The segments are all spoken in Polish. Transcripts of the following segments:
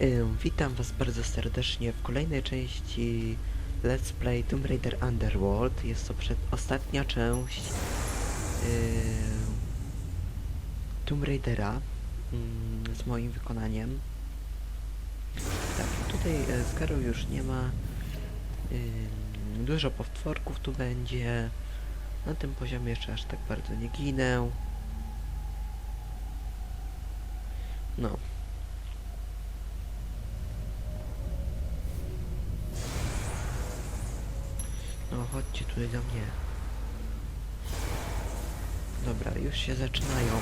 Ym, Witam Was bardzo serdecznie w kolejnej części Let's Play Tomb Raider Underworld. Jest to przedostatnia część ym, Tomb Raidera ym, z moim wykonaniem. Tak, tutaj e, Scaru już nie ma. Ym, dużo potworków tu będzie. Na tym poziomie jeszcze aż tak bardzo nie ginę. No. Chodźcie tutaj do mnie. Dobra, już się zaczynają.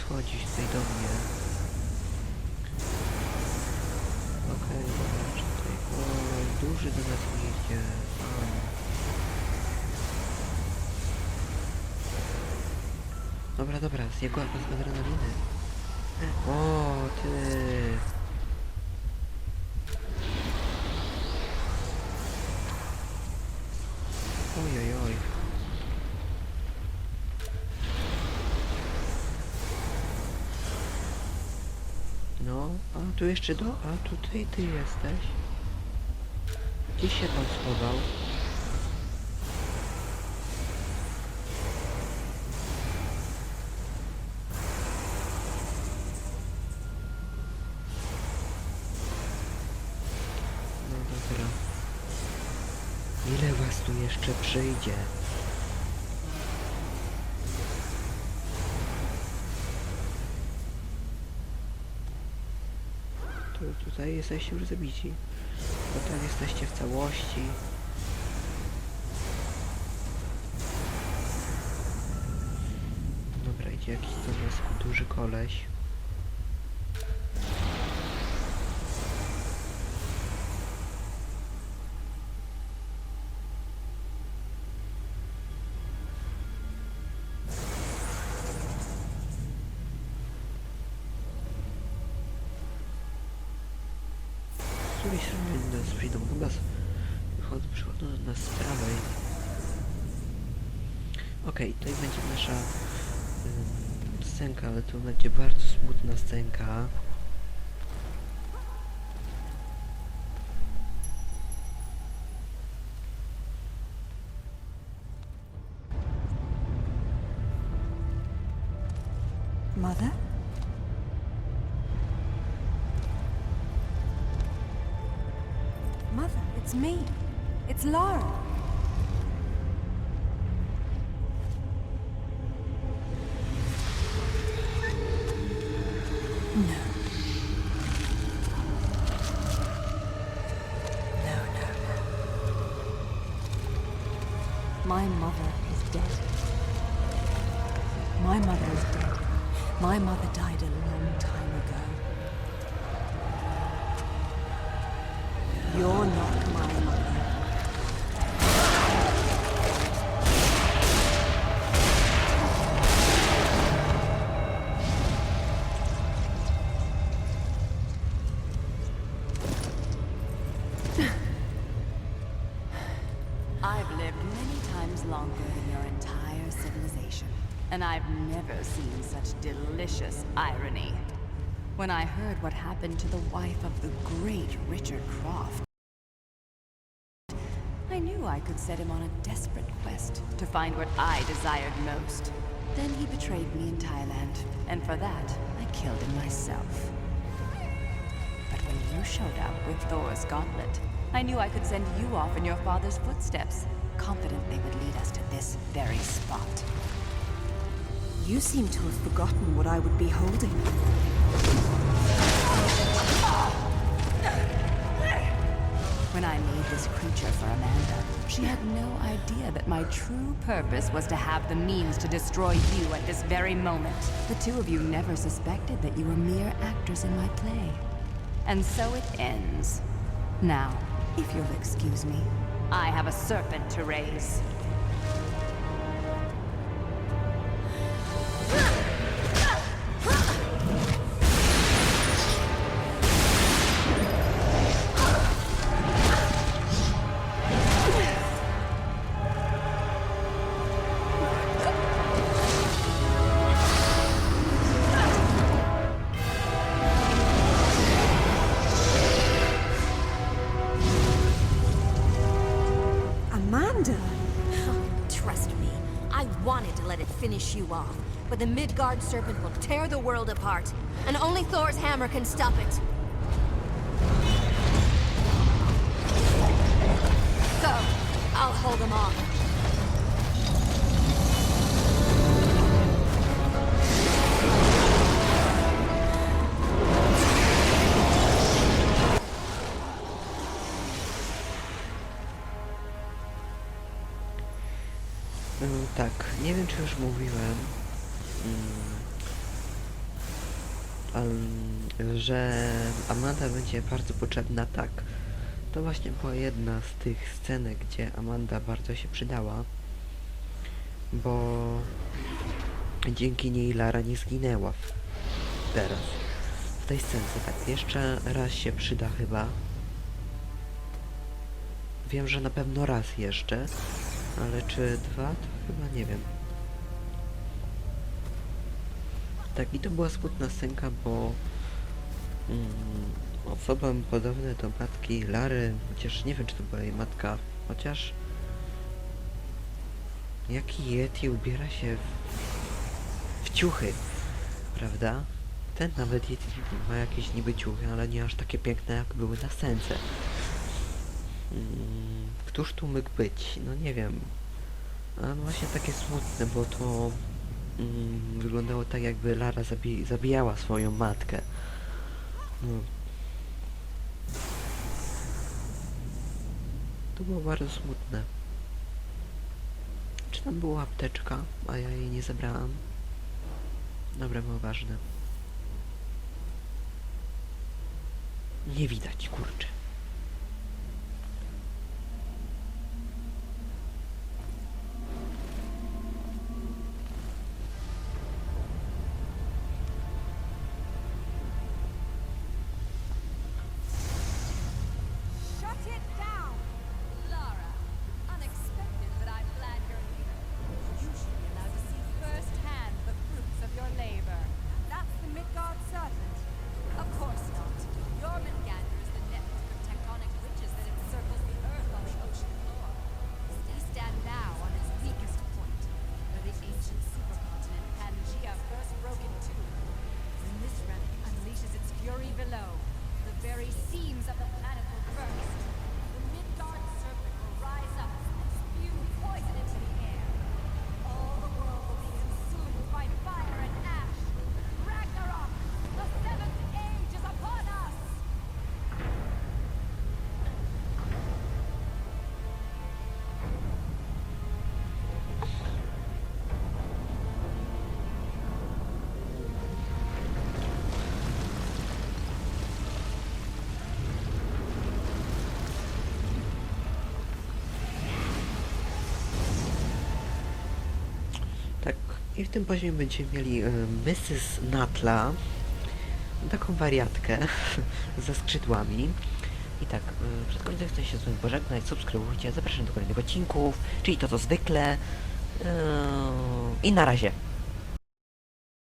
Schodzić tutaj do mnie. Okej, okay, tutaj. O, duży do nas idzie. Fajnie. Dobra, dobra, zjadła bez adrenaliny. O, ty. Oj, oj, oj. No, a tu jeszcze do... A tutaj ty jesteś. Gdzie się pan schował? No dobra. Was tu jeszcze przyjdzie? Tu, tutaj jesteście już zabici. Potem jesteście w całości. Dobra, idzie jakiś do nas duży koleś. Z której strony nas przyjdą? Chyba z... wychodzą, przychodzą do nas z prawej. Okej, tutaj będzie nasza scenka, ale to będzie bardzo smutna scenka. Mother? It's me. It's Lara. No. No, no, no. My mother is dead. My mother is dead. My mother died a long time ago. You're not my mother. I've lived many times longer than your entire civilization, and I've never seen such delicious irony. When I heard what happened to the wife of the great Richard Croft, I knew I could set him on a desperate quest to find what I desired most. Then he betrayed me in Thailand, and for that, I killed him myself. But when you showed up with Thor's gauntlet, I knew I could send you off in your father's footsteps, confident they would lead us to this very spot. You seem to have forgotten what I would be holding. Idea that my true purpose was to have the means to destroy you at this very moment. The two of you never suspected that you were mere actors in my play. And so it ends. Now, if you'll excuse me, I have a serpent to raise. Trust me, I wanted to let it finish you off, but the Midgard Serpent will tear the world apart, and only Thor's hammer can stop it. Go! I'll hold them off. Tak, nie wiem czy już mówiłem, mm, że Amanda będzie bardzo potrzebna, tak. To właśnie była jedna z tych scenek, gdzie Amanda bardzo się przydała, bo dzięki niej Lara nie zginęła w- teraz. W tej scence, tak, jeszcze raz się przyda chyba. Wiem, że na pewno raz jeszcze, ale czy dwa, to chyba nie wiem. Tak, i to była smutna scenka, bo mm, osobom podobne do matki Lary, chociaż nie wiem, czy to była jej matka, chociaż jaki Yeti ubiera się w, w ciuchy, prawda? Ten nawet Yeti ma jakieś niby ciuchy, ale nie aż takie piękne, jak były na scence. Któż tu mógł być? No nie wiem. A no właśnie takie smutne, bo to mm, wyglądało tak, jakby Lara zabi zabijała swoją matkę. No. To było bardzo smutne. Czy tam była apteczka, a ja jej nie zabrałam? Dobra, było ważne. Nie widać, kurczę. I w tym poziomie będziemy mieli y, Mrs. Natla, taką wariatkę ze skrzydłami. I tak, y, przed końcem chcę się z wami pożegnać, subskrybujcie, zapraszam do kolejnych odcinków, czyli to co zwykle. Yy, I na razie.